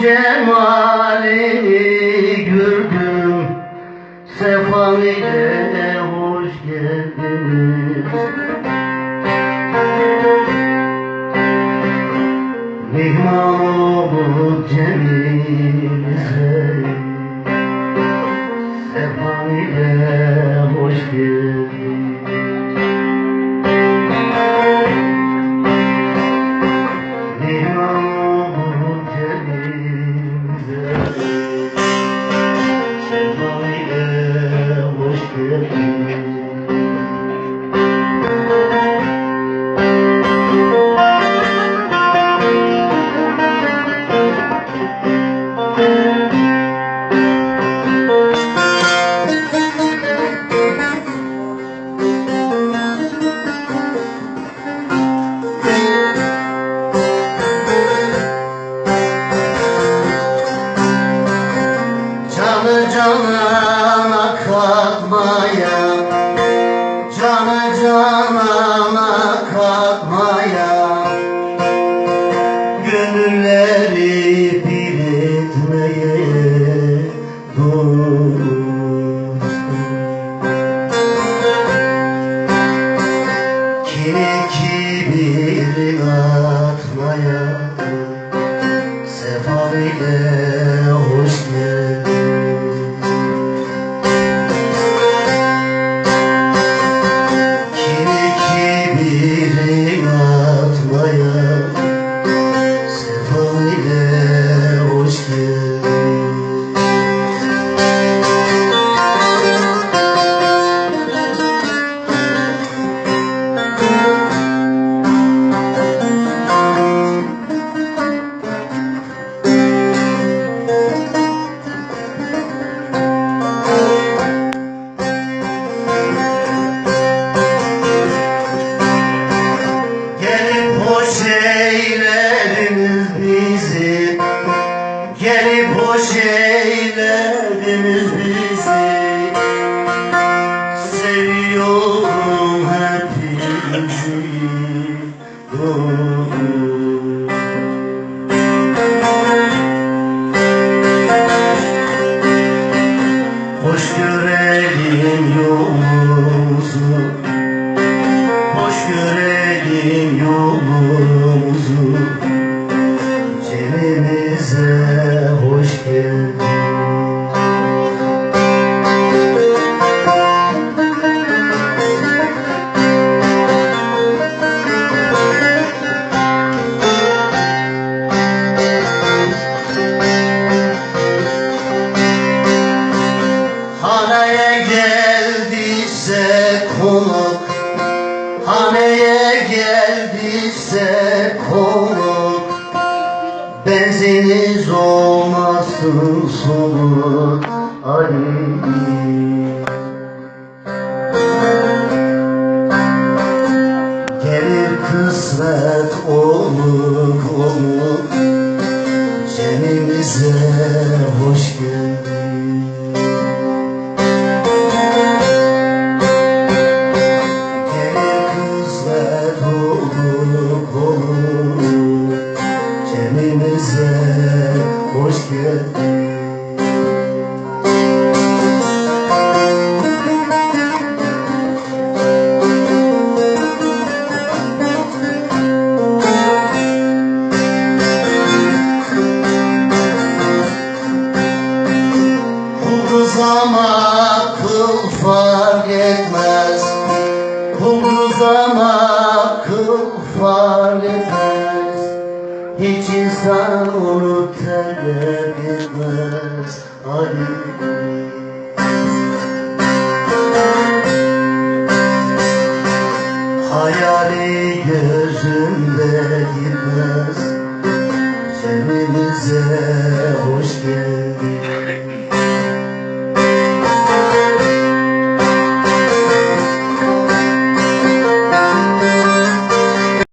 cemalini gördüm. Sefan ile hoş geldiniz. Mihman olup cemimize. Sefan ile hoş geldiniz Canı canana katmaya Gönülleri bir etmeye dur Kimi kibirin atmaya Sefa ile Gelip hoş eylediniz bizi. Seviyorum hepinizi. Hoş görelim yolumuzu. Hoş görelim yolumuzu Haneye geldiyse konuk. Haneye geldiyse konuk. Benziniz olmasın soluk Ali Cemimize hoş geldin. Bu kız Hiç insan onu terk Ali